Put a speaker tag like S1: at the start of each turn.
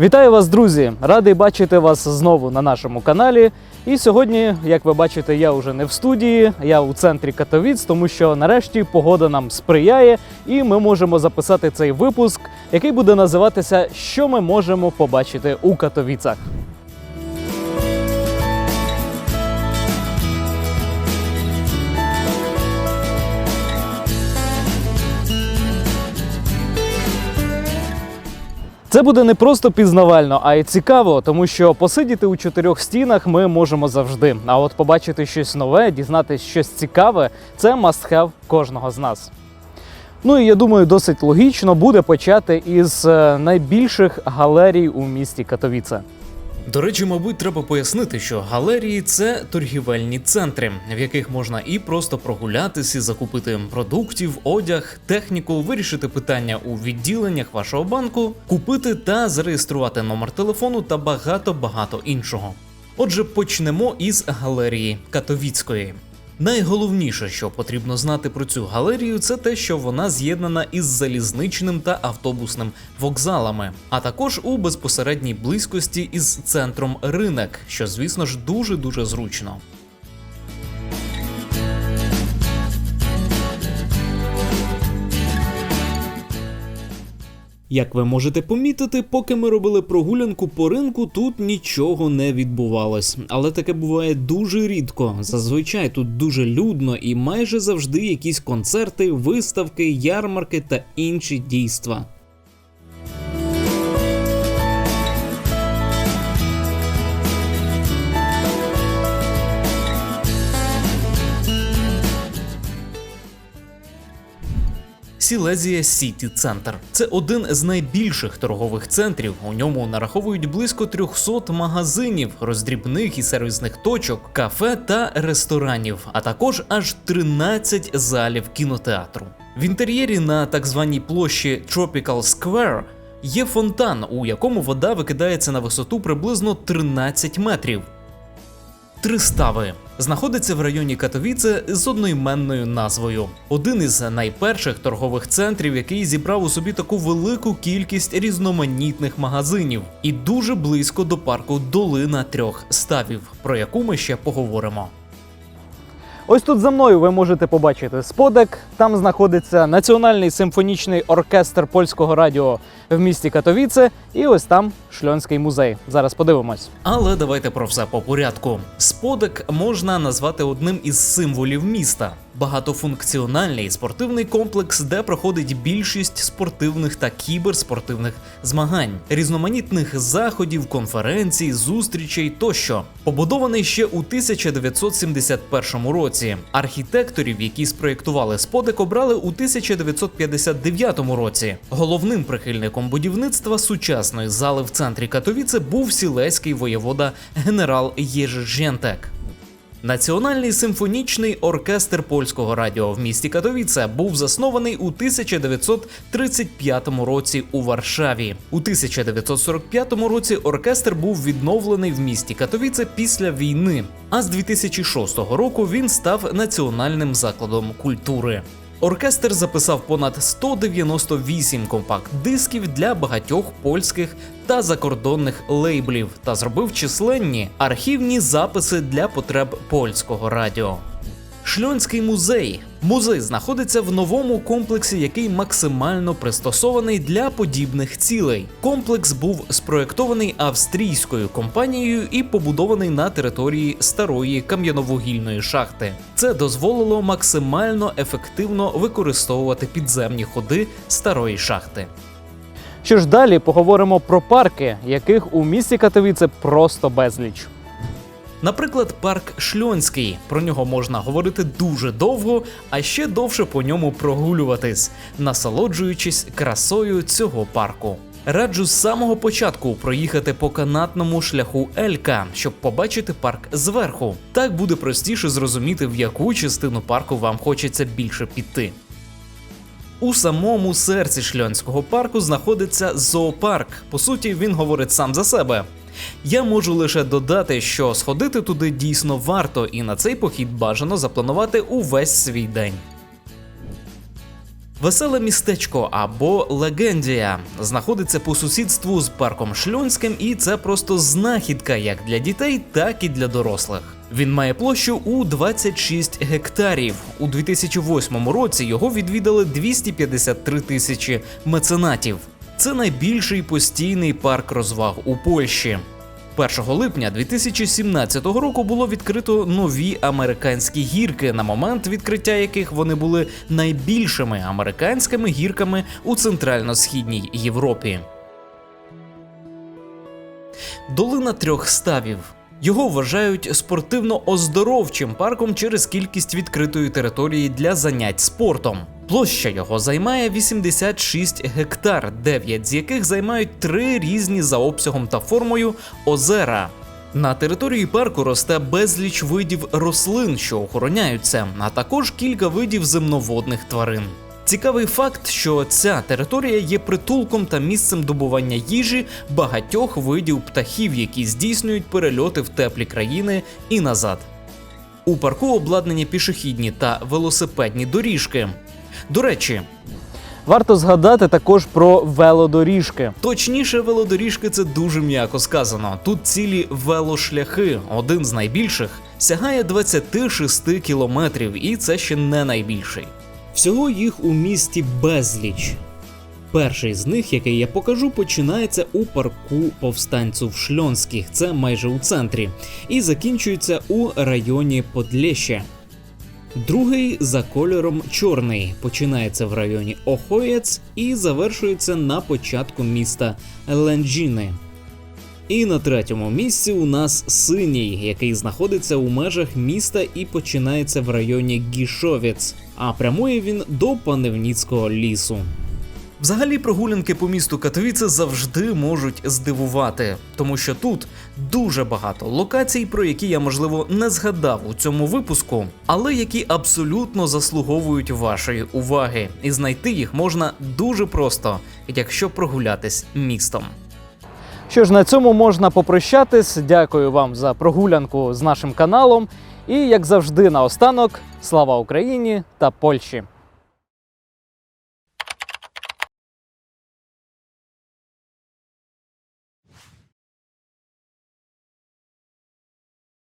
S1: Вітаю вас, друзі! Радий бачити вас знову на нашому каналі. І сьогодні, як ви бачите, я вже не в студії, я у центрі Катовіц, тому що нарешті погода нам сприяє, і ми можемо записати цей випуск, який буде називатися Що ми можемо побачити у Катовіцах. Це буде не просто пізнавально, а й цікаво, тому що посидіти у чотирьох стінах ми можемо завжди. А от побачити щось нове, дізнатись щось цікаве це must-have кожного з нас. Ну і я думаю, досить логічно буде почати із е, найбільших галерій у місті Катовіце.
S2: До речі, мабуть, треба пояснити, що галерії це торгівельні центри, в яких можна і просто прогулятися, і закупити продуктів, одяг, техніку, вирішити питання у відділеннях вашого банку, купити та зареєструвати номер телефону та багато багато іншого. Отже, почнемо із галерії Катовіцької. Найголовніше, що потрібно знати про цю галерію, це те, що вона з'єднана із залізничним та автобусним вокзалами, а також у безпосередній близькості із центром ринок, що, звісно ж, дуже дуже зручно. Як ви можете помітити, поки ми робили прогулянку по ринку, тут нічого не відбувалось. Але таке буває дуже рідко. Зазвичай тут дуже людно і майже завжди якісь концерти, виставки, ярмарки та інші дійства. Сілезія Сіті Центр це один з найбільших торгових центрів. У ньому нараховують близько 300 магазинів, роздрібних і сервісних точок, кафе та ресторанів, а також аж 13 залів кінотеатру. В інтер'єрі на так званій площі Tropical Square є фонтан, у якому вода викидається на висоту приблизно 13 метрів. Три стави знаходиться в районі Катовіце з одноіменною назвою. Один із найперших торгових центрів, який зібрав у собі таку велику кількість різноманітних магазинів, і дуже близько до парку Долина трьох ставів, про яку ми ще поговоримо.
S1: Ось тут за мною ви можете побачити сподек. Там знаходиться Національний симфонічний оркестр польського радіо в місті Катовіце, і ось там Шльонський музей. Зараз подивимось.
S2: Але давайте про все по порядку. Сподек можна назвати одним із символів міста. Багатофункціональний спортивний комплекс, де проходить більшість спортивних та кіберспортивних змагань, різноманітних заходів, конференцій, зустрічей тощо. Побудований ще у 1971 році. Архітекторів, які спроєктували сподек, обрали у 1959 році. Головним прихильником будівництва сучасної зали в центрі Катовіце був сілеський воєвода генерал Єжи. Національний симфонічний оркестр польського радіо в місті Катовіце був заснований у 1935 році у Варшаві. У 1945 році оркестр був відновлений в місті Катовіце після війни. А з 2006 року він став національним закладом культури. Оркестр записав понад 198 компакт-дисків для багатьох польських та закордонних лейблів та зробив численні архівні записи для потреб польського радіо. Шльонський музей. Музей знаходиться в новому комплексі, який максимально пристосований для подібних цілей. Комплекс був спроєктований австрійською компанією і побудований на території старої кам'яновугільної шахти. Це дозволило максимально ефективно використовувати підземні ходи старої шахти.
S1: Що ж далі поговоримо про парки, яких у місті Катовіце просто безліч.
S2: Наприклад, парк Шльонський. Про нього можна говорити дуже довго, а ще довше по ньому прогулюватись, насолоджуючись красою цього парку. Раджу з самого початку проїхати по канатному шляху Елька, щоб побачити парк зверху. Так буде простіше зрозуміти, в яку частину парку вам хочеться більше піти. У самому серці шльонського парку знаходиться зоопарк. По суті, він говорить сам за себе. Я можу лише додати, що сходити туди дійсно варто, і на цей похід бажано запланувати увесь свій день. Веселе містечко або Легендія знаходиться по сусідству з парком Шльонським, і це просто знахідка як для дітей, так і для дорослих. Він має площу у 26 гектарів. У 2008 році його відвідали 253 тисячі меценатів. Це найбільший постійний парк розваг у Польщі. 1 липня 2017 року було відкрито нові американські гірки, на момент відкриття яких вони були найбільшими американськими гірками у центрально-східній Європі. Долина трьох ставів. Його вважають спортивно-оздоровчим парком через кількість відкритої території для занять спортом. Площа його займає 86 гектар, 9 з яких займають три різні за обсягом та формою озера. На території парку росте безліч видів рослин, що охороняються, а також кілька видів земноводних тварин. Цікавий факт, що ця територія є притулком та місцем добування їжі багатьох видів птахів, які здійснюють перельоти в теплі країни і назад. У парку обладнані пішохідні та велосипедні доріжки. До речі,
S1: Варто згадати також про велодоріжки.
S2: Точніше, велодоріжки це дуже м'яко сказано. Тут цілі велошляхи. Один з найбільших сягає 26 кілометрів, і це ще не найбільший. Всього їх у місті безліч. Перший з них, який я покажу, починається у парку повстанців Шльонських, це майже у центрі, і закінчується у районі Подлєще. Другий за кольором чорний починається в районі Охоєць і завершується на початку міста Ленджіни. І на третьому місці у нас синій, який знаходиться у межах міста і починається в районі Гішовець, а прямує він до Паневніцького лісу. Взагалі, прогулянки по місту Катовіце завжди можуть здивувати, тому що тут дуже багато локацій, про які я можливо не згадав у цьому випуску, але які абсолютно заслуговують вашої уваги, і знайти їх можна дуже просто, якщо прогулятись містом.
S1: Що ж, на цьому можна попрощатись. Дякую вам за прогулянку з нашим каналом. І як завжди, наостанок, слава Україні та Польщі!